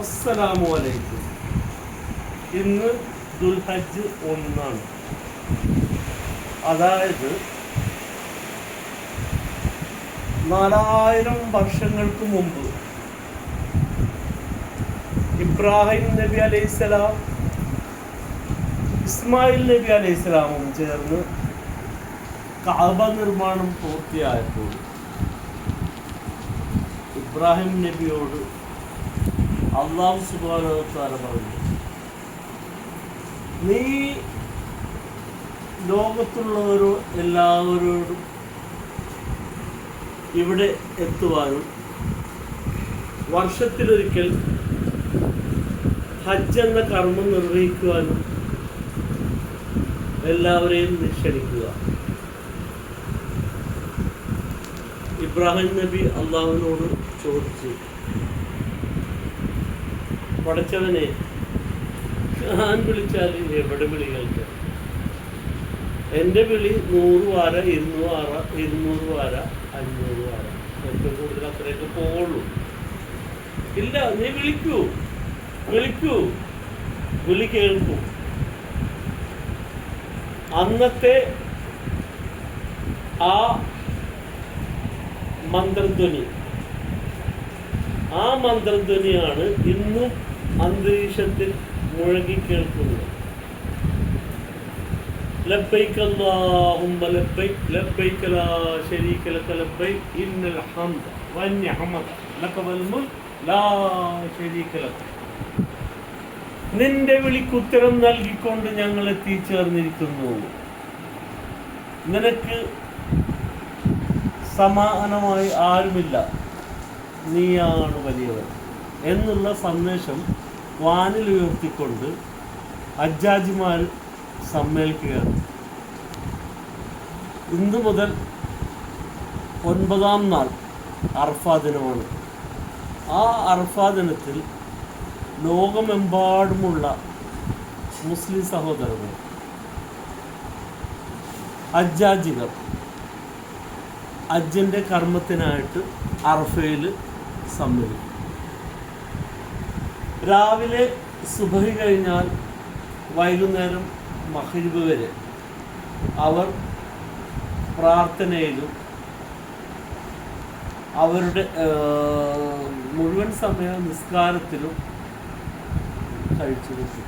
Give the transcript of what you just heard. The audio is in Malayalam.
അസ്സലാമു അലൈക്കും. ഇന്ന് ദുൽഹജ്ജ് ഒന്നാണ്. അതായത് നാലായിരം വർഷങ്ങൾക്ക് മുമ്പ് ഇബ്രാഹിം നബി അലൈഹിസ്സലാം ഇസ്മായിൽ നബി അലൈഹിസ്സലാമും ചേർന്ന് കാബ നിർമ്മാണം പൂർത്തിയായപ്പോൾ ഇബ്രാഹിം നബിയോട് അള്ളാഹു സുബാനോത്താല പറഞ്ഞു. നീ ലോകത്തുള്ളവരോ എല്ലാവരോടും ഇവിടെ എത്തുവാനും വർഷത്തിലൊരിക്കൽ ഹജ്ജ് എന്ന കർമ്മം നിർവഹിക്കുവാനും എല്ലാവരെയും നിക്ഷണിക്കുക ഇബ്രാഹിം നബി അള്ളാഹുവിനോട് ചോദിച്ചു. പടച്ചവനെ ഞാൻ വിളിച്ചാൽ എവിടെ വിളി കേൾക്കാം? എന്റെ വിളി നൂറ് വാര ഇരുന്നൂറ് വാര ഇരുന്നൂറ് വാര അഞ്ഞൂറ് വാര. ഏറ്റവും കൂടുതൽ അത്രയൊക്കെ പോവുള്ളൂ. ഇല്ല നീ വിളിക്കൂ. വിളിക്കൂ. വിളി കേൾക്കൂ. അന്നത്തെ ആ മന്ത്രധ്വനി ആ മന്ത്രധ്വനിയാണ് ഇന്നും അന്തരീക്ഷത്തിൽ മുഴങ്ങി കേൾക്കുന്നത്. ശരീക ലക ലബ്ബൈക ഇന്നൽ മുൽക് ലാ ശരീക ലക. നിന്റെ വിളിക്ക് ഉത്തരം നൽകിക്കൊണ്ട് ഞങ്ങൾ എത്തിച്ചേർന്നിരിക്കുന്നു. നിനക്ക് സമാനമായി ആരുമില്ല. നീയാണ് വലിയവൻ. എന്നുള്ള സന്ദേശം വാനിൽ ഉയർത്തിക്കൊണ്ട് അജ്ജാജിമാർ സമ്മേളിക്കുകയാണ്. ഇന്ന് മുതൽ ഒൻപതാം നാൾ അർഫാ ദിനമാണ്. ആ അർഫാ ദിനത്തിൽ ലോകമെമ്പാടുമുള്ള മുസ്ലിം സഹോദരങ്ങൾ അജ്ജാജികൾ അജ്ജന്റെ കർമ്മത്തിനായിട്ട് അർഫയിൽ സമ്മതിക്കും രാവിലെ സുബഹി കഴിഞ്ഞാൽ വൈകുന്നേരം മഹിഴിവ് വരെ. അവർ പ്രാർത്ഥനയിലും അവരുടെ മുഴുവൻ സമയ നിസ്കാരത്തിലും കഴിച്ചു കൂട്ടും